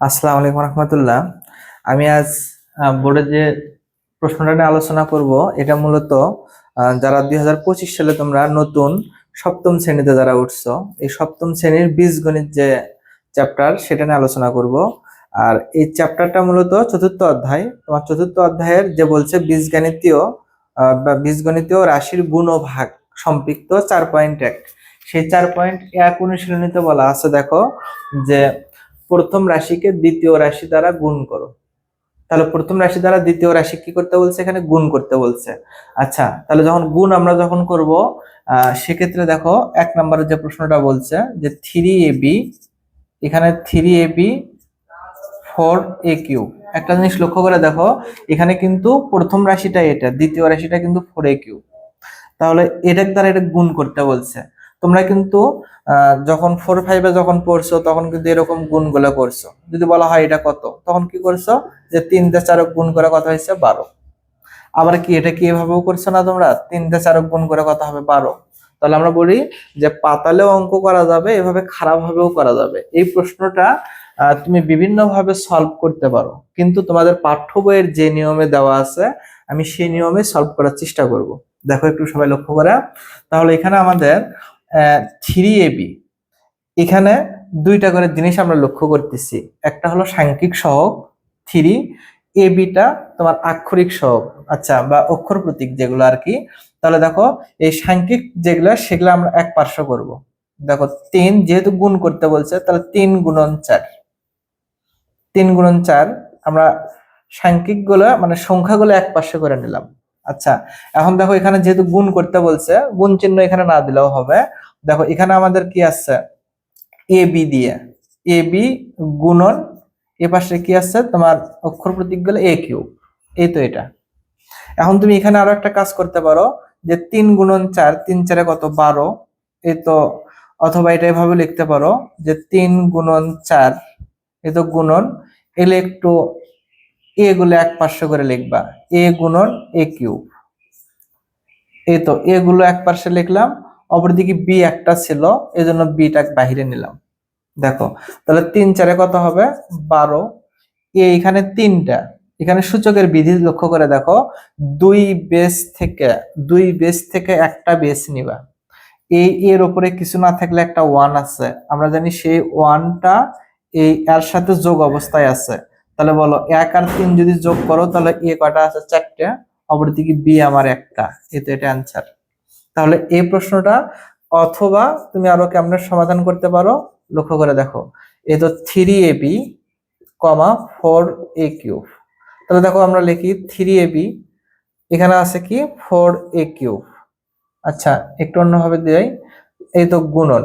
আসসালামু আলাইকুম রহমতুল্লাহ। আমি আজ বোর্ডের যে প্রশ্নটা নিয়ে আলোচনা করব, এটা মূলত যারা দুই হাজার পঁচিশ সালে তোমরা নতুন সপ্তম শ্রেণীতে যারা উঠছো, এই সপ্তম শ্রেণির বীজগণিত যে চ্যাপ্টার সেটা নিয়ে আলোচনা করব। আর এই চ্যাপ্টারটা মূলত চতুর্থ অধ্যায়। তোমার চতুর্থ অধ্যায়ের যে বলছে বীজগণিতীয় বা বীজগণিতীয় রাশির গুণ ও ভাগ সম্পৃক্ত চার পয়েন্ট এক। সেই চার পয়েন্ট এক অনুশীলনীতে বলা আছে, দেখো, যে প্রথম রাশিকে দ্বিতীয় রাশি দ্বারা গুণ করো। তাহলে প্রথম রাশি দ্বারা দ্বিতীয় রাশি কি করতে বলছে? এখানে গুণ করতে বলছে। আচ্ছা তাহলে যখন গুণ আমরা যখন করব সেক্ষেত্রে দেখো, এক নম্বরের যে প্রশ্নটা বলছে যে থ্রি এ বি এখানে three A B four A cube একটা জিনিস লক্ষ্য করে দেখো, এখানে কিন্তু প্রথম রাশিটা এটা, দ্বিতীয় রাশিটা কিন্তু ফোর এ কিউ তাহলে এটার দ্বারা এটা গুণ করতে বলছে। তোমরা কিন্তু যখন ফোর ফাইভে যখন পড়ছো, তখন কিন্তু এরকম গুণগুলো করছ। যদি বলা হয় এটা কত, তখন কি করছ? যে তিন তিনটে চারক গুণ করে কত হয়েছে? বারো। আবার কি, এটা কি এভাবেও করছ না তোমরা? তিন তিনটে চারক গুণ করে কত হবে? বারো। তাহলে আমরা বলি যে পাতালেও অঙ্ক করা যাবে, এভাবে খারাপ ভাবেও করা যাবে। এই প্রশ্নটা তুমি বিভিন্ন ভাবে সলভ করতে পারো। কিন্তু তোমাদের পাঠ্য বইয়ের যে নিয়মে দেওয়া আছে, আমি সেই নিয়মে সলভ করার চেষ্টা করব। দেখো একটু সবাই লক্ষ্য করে। তাহলে এখানে আমাদের থ্রি এবি এখানে দুইটা করে জিনিস আমরা লক্ষ্য করতেছি। একটা হলো সাংখ্যিক সহগ, থ্রি। এ বিটা তোমার আক্ষরিক সহগ। আচ্ছা বা অক্ষর প্রতীক যেগুলো আর কি। তাহলে দেখো, এই সাংখ্যিক যেগুলো, সেগুলো আমরা এক পার্শ্ব করব। দেখো, তিন যেহেতু গুণ করতে বলছে, তাহলে তিন গুণন চার। তিন গুণন চার, আমরা সাংখ্যিকগুলো মানে সংখ্যাগুলো এক পাশে করে নিলাম। আচ্ছা এখন দেখো এখানে যেহেতু গুণ করতে বলছে, গুণ চিহ্ন এখানে না দিলেও হবে। দেখো, এখানে আমাদের কি আছে? এ, বি দিয়ে। এ, বি গুণন, এ পাশে কি আছে? তোমার অক্ষর প্রতীকগুলো এ কিউ এই তো এটা। এখন তুমি এখানে আরও একটা কাজ করতে পারো, যে তিন গুণন চার, তিন চারে কত? বারো। এই তো, অথবা এটা এভাবে লিখতে পারো, যে তিন গুণন চার এ তো গুণন। এলে একটু এ গুলো এক পার্শ্ব করে লিখবা। এ গুণন এ কিউ এই তো, এ গুলো এক পার্শ্বে লিখলাম, অপরদিকে বি একটা ছিল এই জন্য বিটা বাহিরে নিলাম। দেখো, তাহলে তিন চারে কত হবে? বারো। এ এখানে তিনটা। এখানে সূচকের বিধি লক্ষ্য করে দেখো, দুই বেস থেকে, দুই বেস থেকে একটা বেস নিবা। এই এর উপরে কিছু না থাকলে একটা ওয়ান আছে। আমরা জানি সেই ওয়ানটা এই এর সাথে যোগ অবস্থায় আছে। তাহলে বলো, এক আর তিন যদি যোগ করো, তাহলে এ কটা আছে? চারটে। অপরদিকে বি আমার একটা। এতে এটা অ্যান্সার তাহলে এই প্রশ্নটা অথবা তুমি আরও কেমন সমাধান করতে পারো, লক্ষ্য করে দেখো। এ তো three A B comma four A cube তাহলে দেখো আমরা লিখি থ্রি এ বি এখানে আছে কি? ফোর এ কিউব আচ্ছা একটু অন্যভাবে দেই। এই তো গুণন।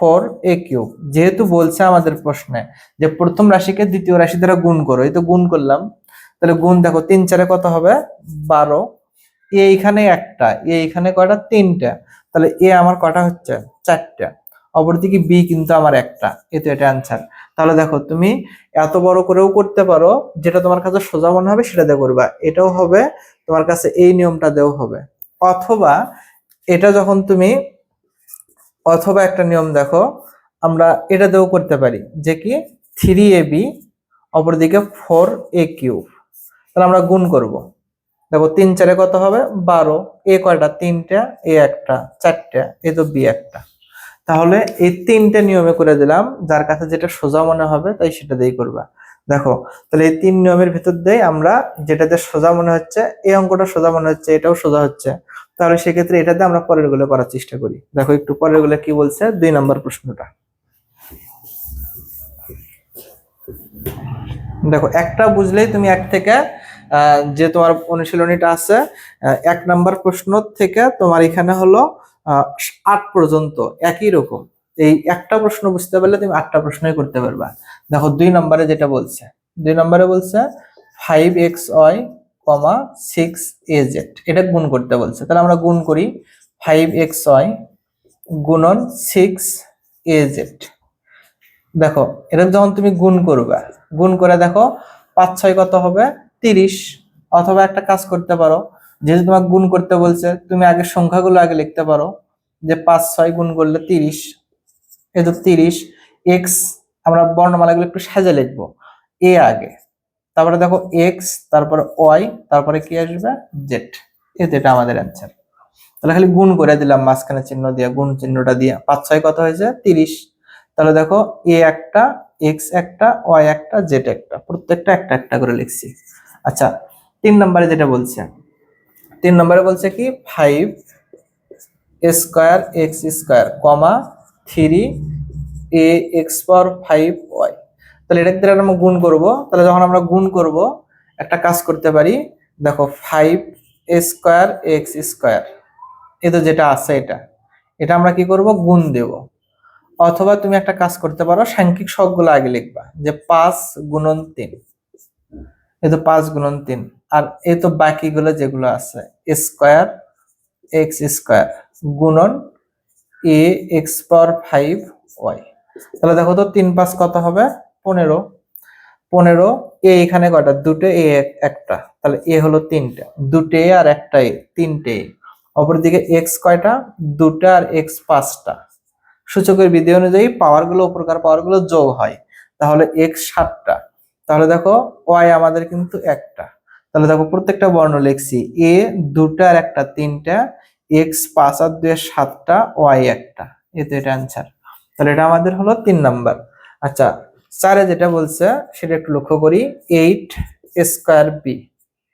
Four A cube. যেহেতু বলছে আমাদের প্রশ্নে যে প্রথম রাশিকে দ্বিতীয় রাশি দ্বারা গুণ করো, এই তো গুণ করলাম। তাহলে গুণ দেখো, তিন চারে কত হবে? বারো। এ এইখানে একটা, এ এইখানে কয়টা? তিনটা। তাহলে এ আমার কটা হচ্ছে? চারটা। অপরদিকে বি কিন্তু আমার একটা, এ তো এটা অ্যান্সার তাহলে দেখো, তুমি এত বড় করেও করতে পারো, যেটা তোমার কাছে সোজা মনে হবে সেটা দিয়ে করবা। এটাও হবে, তোমার কাছে এই নিয়মটা দেও হবে। অথবা এটা যখন তুমি অথবা একটা নিয়ম দেখো, আমরা এটা দিয়েও করতে পারি, যে কি? থ্রি এ বি অপরদিকে ফোর এ কিউব তাহলে আমরা গুণ করব। দেখো, তিন চারে কত হবে? বারো। এ কয়টা? তিনটা। এ একটা। চারটা। এ তো বি একটা। তাহলে এই তিনটে নিয়মে করে দিলাম, যার কাছে যেটা সোজা মনে হবে, তাই সেটা দিয়েই করবা। দেখো, তাহলে এই তিন নিয়মের ভিতর দিয়ে আমরা যেটাতে সোজা মনে হচ্ছে, এই অঙ্কটা সোজা মনে হচ্ছে, এটাও সোজা হচ্ছে। তাহলে সেক্ষেত্রে এটাতে আমরা পরেরগুলো করার চেষ্টা করি। দেখো একটু পরেরগুলো কি বলছে? দুই নম্বর প্রশ্নটা। দেখো, একটা বুঝলেই তুমি এক থেকে যে তোমার অনুশীলনীটা আছে এক নাম্বার প্রশ্ন থেকে তোমার এখানে হলো আট পর্যন্ত একই রকম। এই একটা প্রশ্ন বুঝতে পারলে তুমি আটটা প্রশ্নই করতে পারবা। দেখো, দুই নম্বরে যেটা বলছে, দুই নম্বরে বলছে five X Y comma six A Z এটা গুণ করতে বলছে। তাহলে আমরা গুণ করি ফাইভ এক্স ওয়াই গুণন সিক্স এ জেড দেখো, এটা যখন তুমি গুণ করবে, গুণ করে দেখো পাঁচ ছয় কত হবে? তিরিশ। অথবা একটা কাজ করতে পারো, যেহেতু তোমাকে গুণ করতে বলছে, তুমি আগে সংখ্যাগুলো আগে লিখতে পারো, যে পাঁচ ছয় গুণ করলে তিরিশ। এই তো তিরিশ এক্স আমরা বর্ণমালাগুলো একটু সাজে লিখব। এ আগে। তারপরে দেখো এক্স তারপরে ওয়াই তারপরে কি আসবে? জেড এতে এটা আমাদের অ্যান্সার তাহলে খালি গুণ করে দিলাম, মাঝখানে চিহ্ন দিয়ে, গুণ চিহ্নটা দিয়ে। পাঁচ ছয় কত হয়েছে? তিরিশ। তাহলে দেখো এ একটা এক্স একটা ওয়াই একটা জেড একটা। প্রত্যেকটা একটা একটা করে লিখছি। আচ্ছা তিন নম্বরে যেটা বলছে, তিন নম্বরে বলছে কি? Five square X square comma three A X power five Y তাহলে এটা দ্বারা আমরা গুণ করব। তাহলে যখন আমরা গুণ করব, একটা কাজ করতে পারি, দেখো five A square X square এ তো যেটা আছে এটা। এটা আমরা কি করব? গুণ দেব। অথবা তুমি একটা কাজ করতে পারো, সাংখ্যিক সবগুলো আগে লিখবা, যে পাঁচ গুণন তিন। এ তো পাঁচ গুণন তিন। আর এ তো বাকিগুলো যেগুলো আছে স্কোয়ার এক্স স্কোয়ার গুণন A X power five Y তাহলে দেখো তো তিন পাঁচ কত হবে? পনেরো। পনেরো, এ এখানে কয়টা? দুটো, এ এক- একটা। তাহলে এ হলো তিনটা। দুটো আর একটা এ। তিনটে অপরদিকে এক্স কয়টা? দুটো আর এক্স পাঁচটা। সূচকের বিধি অনুযায়ী পাওয়ারগুলো উপরকার পাওয়ারগুলো যোগ হয়। তাহলে এক্স সাতটা। তাহলে দেখো ওয়াই আমাদের কিন্তু একটা। তাহলে দেখো, প্রত্যেকটা বর্ণ লিখছি। এ দুটা আর একটা তিনটা এক্স পাঁচ আর দুই সাতটা ওয়াই একটা। এই তো এটা অ্যান্সার তাহলে এটা আমাদের হলো তিন নাম্বার আচ্ছা চারে যেটা বলছে, সেটা একটু লক্ষ্য করি, eight square B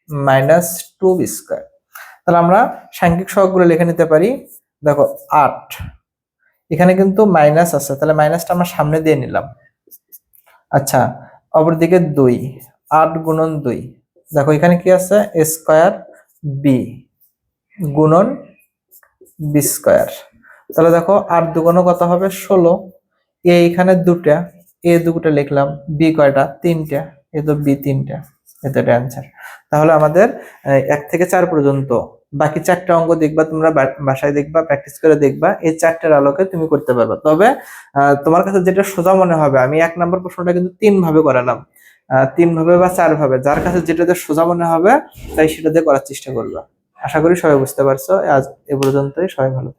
minus two B square তাহলে আমরা সাংখ্যিক সহগগুলো লিখে নিতে পারি। দেখো, আট। এখানে কিন্তু মাইনাস আছে, তাহলে মাইনাসটা আমরা সামনে দিয়ে নিলাম। আচ্ছা অপরদিকে দুই, আট গুণন দুই। দেখো, এখানে কি আছে? স্কোয়ার বি গুণন বি স্কোয়ার তাহলে দেখো, আট দুগুণ কত হবে? ষোলো। এ এখানে দুটা। এ দুটা লিখলাম, বি কয়টা? তিনটা। এ তো বি তিনটা। এটা অ্যান্সার তাহলে আমাদের এক থেকে চার পর্যন্ত বাকি চারটা অঙ্ক দেখবা, তোমরা বাসায় দেখবা প্র্যাকটিস করে দেখবা, এই চারটার আলোকে তুমি করতে পারবা। তবে তোমার কাছে যেটা সোজা মনে হবে, আমি এক নম্বর প্রশ্নটা কিন্তু তিন ভাবে করালাম। তিন ভাবে বা চার ভাবে যার কাছে যেটাতে সোজা মনে হবে, তাই সেটাতে করার চেষ্টা করবা। আশা করি সবাই বুঝতে পারছ। আজ এ পর্যন্তই। সবাই ভালো